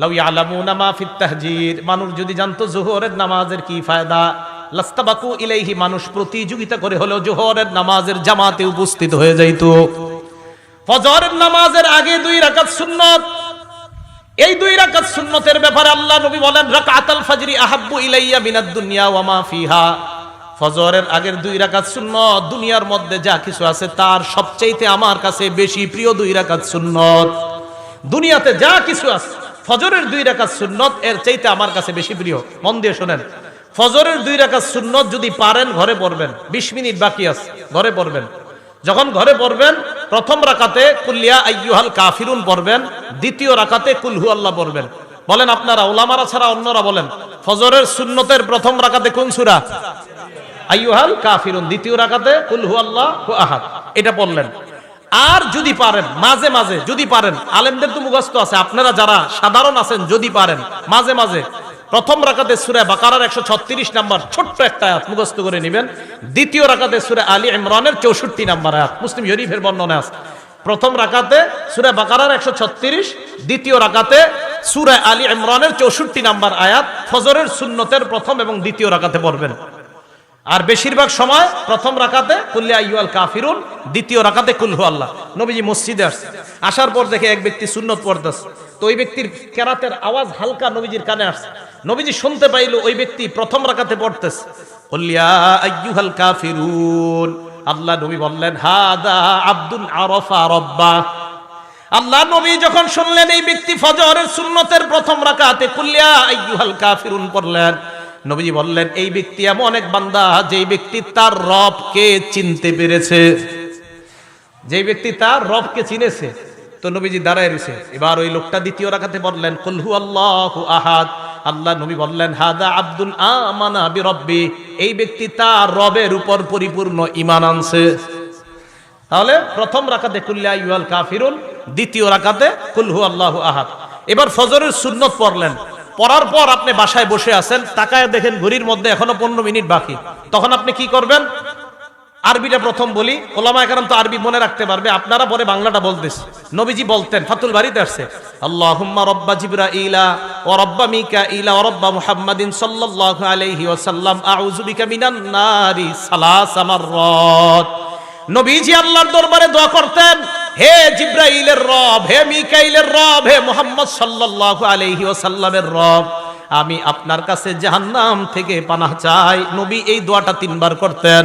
লাউ ইয়ালামুনা মা ফিত মানুষ যদি জানতো জোহরের নামাজের কি ফায়দা, লাস্তাবাকু ইলাইহি, মানুষ প্রতিযোগিতা করে হলেও জোহরের নামাজের জামাতে উপস্থিত হয়ে যাইত। ফজরের নামাজের আগে দুই রাকাত সুন্নত। এই দুই রাকাত সুন্নতের ব্যাপারে আল্লাহ নবী বলেন, রাকাতাল ফাজরি আহাব্বু ইলাইয়া মিনাদ দুনিয়া ওয়া মা ফিহা। ফজরের আগের দুই রাকাত সুন্নত, দুনিয়ার মধ্যে যা কিছু আছে তার সবচাইতে আমার কাছে বেশি প্রিয় দুই রাকাত সুন্নত। দুনিয়াতে যা কিছু আছে ফজরের দুই রাকাত সুন্নত এর চাইতে আমার কাছে বেশি প্রিয়। মন দিয়ে শোনেন। ফজরের দুই রাকাত সুন্নত যদি পারেন, ঘরে পড়বেন। বিশ মিনিট বাকি আছে, ঘরে পড়বেন। যখন ঘরে পড়বেন, প্রথম রাকাতে কুল্লিয়া আইয়ুহাল কাফিরুন পড়বেন, দ্বিতীয় রাকাতে কুলহু আল্লাহ পড়বেন। বলেন আপনারা ওলামারা ছাড়া অন্যরা বলেন, ফজরের সুন্নতের প্রথম রাকাতে কোন সূরা? আইয়ুহাল কাফিরুন, দ্বিতীয় রাকাতে কুলহু আল্লাহ আহাদ। এটা পড়লেন। আর যদি পারেন, মাঝে মাঝে যদি পারেন, আলেমদের তো মুখস্থ আছে, আপনারা যারা সাধারণ আছেন, যদি পারেন, মাঝে মাঝে। প্রথম রাকাতে সুরে বাকারার একশো ছত্রিশ নাম্বার, ছোট্ট একটা আয়াত মুখস্থ করে নেবেন। দ্বিতীয় রাকাতে সুরে আলী ইমরানের চৌষট্টি নাম্বার আয়াত, মুসলিম শরীফের বর্ণনা আছে। প্রথম রাকাতে সুরে বাকারার একশো ছত্রিশ, দ্বিতীয় রাকাতে সুরে আলী ইমরানের চৌষট্টি নাম্বার আয়াত, ফজরের সুন্নতের প্রথম এবং দ্বিতীয় রাকাতে পড়বেন। আর বেশিরভাগ সময় প্রথম রাকাতে কুল্লি আইয়াল কাফিরুন, দ্বিতীয় রাকাতে কুলহু আল্লাহ। নবীজি মসজিদে আসছে। আসার পর দেখে এক ব্যক্তি সুন্নত পড়তেছে। তো ওই ব্যক্তির কেরাতের আওয়াজ হালকা নবীজির কানে আসছে। নবীজি শুনতে পাইল ওই ব্যক্তি প্রথম রাকাতে পড়তেছে। কুল্লিয়া আইয়ুহাল কাফিরুন, আল্লাহ নবী বললেন, হাদা আব্দুল আরফা রব্বা। আল্লাহ নবী যখন শুনলেন এই ব্যক্তি ফজরের সুন্নতের প্রথম রাকাতে কুল্লিয়া আইয়ুহাল কাফিরুন পড়লেন নবীজি বললেন, এই ব্যক্তি এমন এক বান্দা, যেই ব্যক্তি তার রবকে চিনতে পেরেছে। যেই ব্যক্তি তার রবকে চিনেছে। তো নবীজি দাঁড়ায় রয়েছে। এবার ওই লোকটা দ্বিতীয় রাখাতে বললেন কুলহু আল্লাহ আহাদ। আল্লাহ নবী বললেন, হাদা আব্দুল আমানা বি রব্বি এই ব্যক্তি তার রবের উপর পরিপূর্ণ ইমান আনছে। তাহলে প্রথম রাকাতে কুল্লিয়া ইউয়াল কাফিরুন, দ্বিতীয় রাকাতে কুলহু আল্লাহ আহাদ। এবার ফজরের সুন্নত পড়লেন। পড়ার পর আপনি বাসায় বসে আছেন, তাকায় দেখেন ঘড়ির মধ্যে এখনও পনেরো মিনিট বাকি। তখন আপনি কি করবেন? আরবিটা প্রথম বলি ওলামা একরাম তো আরবি মনে রাখতে পারবে, আপনারা পরে বাংলাটা বলতেছে। নবীজি বলতেন, ফাতুল বাড়িতে আসছে, আল্লাহুম্মা রব্বা জিবরা ইলা ও মিকা ইলা ও রব্বা মুহাম্মাদিন সাল্লাল্লাহু আলাইহি ওয়াসাল্লাম আউযুবিকা মিনান নারি সালাস মাররাত। নবীজি আল্লাহর দরবারে দোয়া করতেন হে জিব্রাইলের রব, হে মিকাইলের রব, হে মোহাম্মদ সাল্লাল্লাহু আলাইহি ওয়াসাল্লামের রব, আমি আপনার কাছে জাহান্নাম থেকে পানাহ চাই। নবী এই দোয়াটা তিনবার করতেন।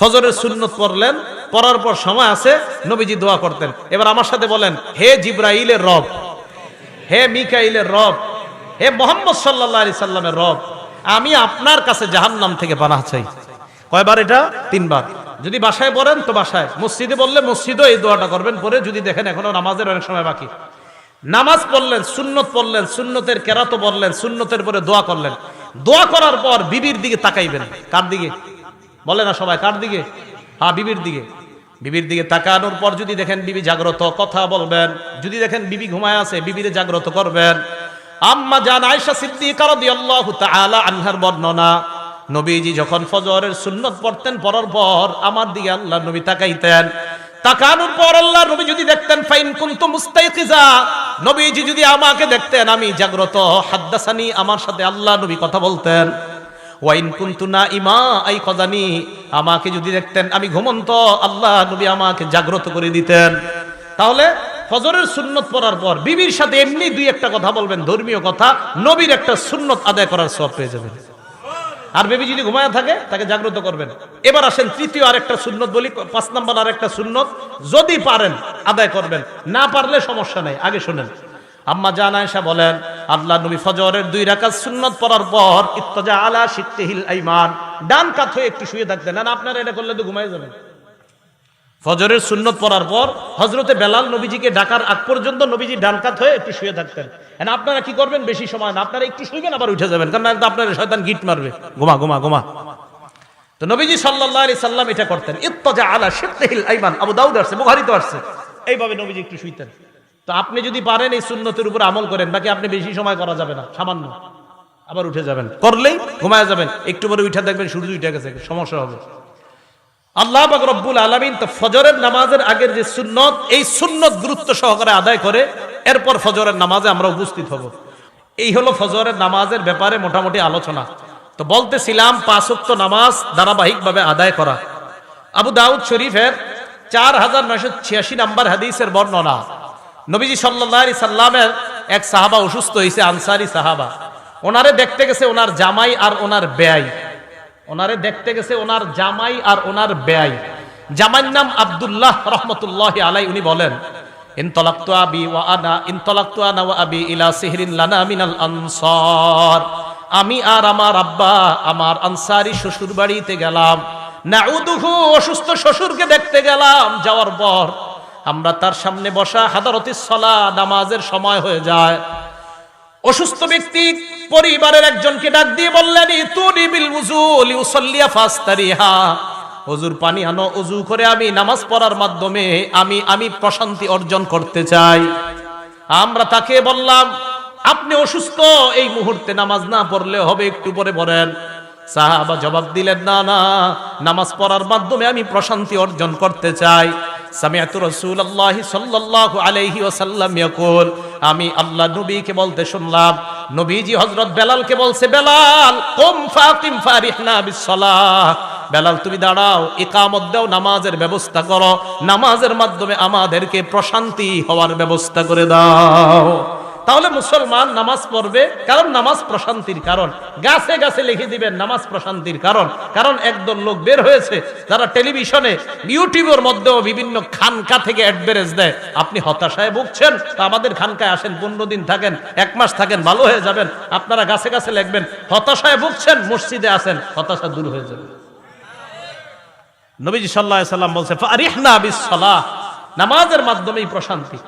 ফজরের সুন্নত পড়লেন, পড়ার পর সময় আছে, নবীজি দোয়া করতেন। এবার আমার সাথে বলেন, হে জিব্রাইলের রব, হে মিকাইলের রব, হে মোহাম্মদ সাল্লাহ আলি সাল্লামের রব, আমি আপনার কাছে জাহান্নাম থেকে পানাহ চাই। কয়বার এটা? তিনবার। যদি বাসায় পড়েন তো বাসায়। মসজিদে বললে মসজিদও এই দোয়াটা করবেন, পরে যদি দেখেন এখনও নামাজের অনেক সময় বাকি। নামাজ পড়লেন, সুন্নত পড়লেন, সুন্নতের কেরাতো বললেন সুন্নতের পরে দোয়া করলেন। দোয়া করার পর বিবির দিকে তাকাইবেন। কার দিকে? বলে না সবাই, কার দিকে? হ্যাঁ বিবির দিকে। বিবির দিকে তাকানোর পর যদি দেখেন বিবি জাগ্রত, কথা বলবেন। যদি দেখেন বিবি ঘুমায় আছে, বিবিরে জাগ্রত করবেন। আম্মা জান আয়েশা সিদ্দিকা রাদিয়াল্লাহু তাআলা আনহার বর্ণনা নবীজি যখন ফজরের সুন্নত পড়তেন, পড়ার পর আমার দিকে আল্লাহ নবী তাকাইতেন। তাকানোর পর আল্লাহ নবী যদি দেখতেন, ফাইন কুনতু মুস্তাইকিজা। নবীজি যদি আমাকে দেখতেন, আমি জাগ্রত। হাদ্দাসানি, আমার সাথে আল্লাহ নবী কথা বলতেন। ওয়াইন কুনতু না ইমা আই কদানি আমাকে যদি দেখতেন, আমি ঘুমন্ত। আল্লাহ নবী আমাকে জাগ্রত করে দিতেন। তাহলে ফজরের সুন্নত পড়ার পর বিবির সাথে এমনি দুই একটা কথা বলবেন, ধর্মীয় কথা। নবীর একটা সুন্নত আদায় করার সব পেয়ে যাবেন। আর বেবি যদি ঘুমায় থাকে, তাকে জাগ্রত করবেন। এবার আসেন তৃতীয় আরেকটা সুন্নত বলি, পাঁচ নাম্বার আরেকটা সুন্নত। যদি পারেন, আদায় করবেন। না পারলে সমস্যা নেই, আগে শোনেন। আম্মা জান আয়েশা বলেন, আল্লাহ নবী ফজরের দুই রাকাত সুন্নত পড়ার পর, ইত্তজা আলা শিকতিহিল আইমান, ডান কাত হয়ে একটু শুয়ে থাকতেন। না আপনারা এটা করলে তো ঘুমায় যাবেন। ফজরের সুন্নত পড়ার পর হজরতে বেলাল নবীজিকে ডাকার আগ পর্যন্ত নবীজি ডানকাত হয়ে একটু শুয়ে থাকতেন। আপনারা কি করবেন? বেশি সময় না। আপনারা একটু শুইবেন, আবার উঠে যাবেন। কারণ একদম আপনার শয়তান গিট মারবে। ঘুমা ঘুমা ঘুমা। তো নবীজি সাল্লাল্লাহু আলাইহি সাল্লাম এটা করতেন। ইত্তাজা আলা শিকতিহিল আইমান। আবু দাউদ আসছে বুখারীতে আসছে। এইভাবে নবীজি একটু শুইতেন। তো আপনি যদি পারেন এই সুন্নতের উপর আমল করেন, বাকি আপনি বেশি সময় করা যাবে না। সামান্য। আবার উঠে যাবেন। করলেই ঘুমায় যাবেন। একটু পরে উঠে দেখবেন সূর্য উঠে গেছে, সমস্যা হবে। আল্লাহ পাক রব্বুল আলামিন তো ফজরের নামাজের আগের যে সুন্নত, এই সুন্নত গুরুত্ব সহকারে আদায় করে এরপর ফজরের নামাজে আমরা উপস্থিত হব। এই হলো ফজরের নামাজের ব্যাপারে মোটামুটি আলোচনা। তো বলতেছিলাম পাঁচক্ত নামাজ ধারাবাহিকভাবে আদায় করা। আবু দাউদ শরীফের চার হাজার নয়শো ছিয়াশি নাম্বার হাদিসের বর্ণনা। নবীজি সাল্লাহ সাল্লামের এক সাহাবা অসুস্থ হয়েছে আনসারি সাহাবা। ওনারে দেখতে গেছে ওনার জামাই আর ওনার ব্যয় ওনারে দেখতে গেছে ওনার জামাই আর ওনার ব্যয় জামাইর নাম আব্দুল্লাহ রহমতুল্লাহ আলাই উনি বলেন ইনতলাক্তু আবি ওয়া আনা ইনতলাক্তু আনসার। আমি আর আমার আব্বা, আমার আনসারি শ্বশুর বাড়িতে গেলাম। নাউদুহু, অসুস্থ শ্বশুরকে দেখতে গেলাম যাওয়ার পর। আমরা তার সামনে বসা হাদারতি সলা নামাজের সময় হয়ে যায়। অসুস্থ ব্যক্তি পরিবারের একজনকে ডাক দিয়ে বললেন তুনি বিল উজুল ইউসাল্লিয়া ফাস্তারিহা। অজুর পানি আনো অজু করে আমি নামাজ পড়ার মাধ্যমে আমি আমি প্রশান্তি অর্জন করতে চাই। আমরা তাকে বললাম, আপনি অসুস্থ, এই মুহূর্তে নামাজ না পড়লে হবে, একটু পরে পড়েন। সাহাবা জবাব দিলেন, না না, নামাজ পড়ার মাধ্যমে আমি প্রশান্তি অর্জন করতে চাই। সামিয়াতু রাসূলুল্লাহ সাল্লাল্লাহু আলাইহি ওয়াসাল্লাম ইয়াকুল। আমি আল্লাহ নবীকে বলতে শুনলাম নবীজি হজরত বেলালকে বলছে, বেলাল, কম ফাকিম ফারিহনা বিসসালাহ। বেলাল, তুমি দাঁড়াও একামত দাও, নামাজের ব্যবস্থা করো। নামাজের মাধ্যমে আমাদেরকে প্রশান্তি হওয়ার ব্যবস্থা করে দাও। তাহলে মুসলমান নামাজ পড়বে কারণ নামাজ প্রশান্তির কারণ। গাছে গাছে লিখে দিবেন নামাজ প্রশান্তির কারণ। কারণ একদল লোক বের হয়েছে, যারা টেলিভিশনে, ইউটিউবের মধ্যেও বিভিন্ন খানকা থেকে অ্যাডভারেজ দেয়। আপনি হতাশায় ভুগছেন, তা আমাদের খানকায় আসেন, পনেরো দিন থাকেন, এক মাস থাকেন, ভালো হয়ে যাবেন। আপনারা গাছে গাছে লিখবেন, হতাশায় ভুগছেন, মসজিদে আসেন, হতাশা দূর হয়ে যাবে। নবীজি সাল্লাহ সাল্লাম বলছে নামাজের মাধ্যমেই প্রশান্তি।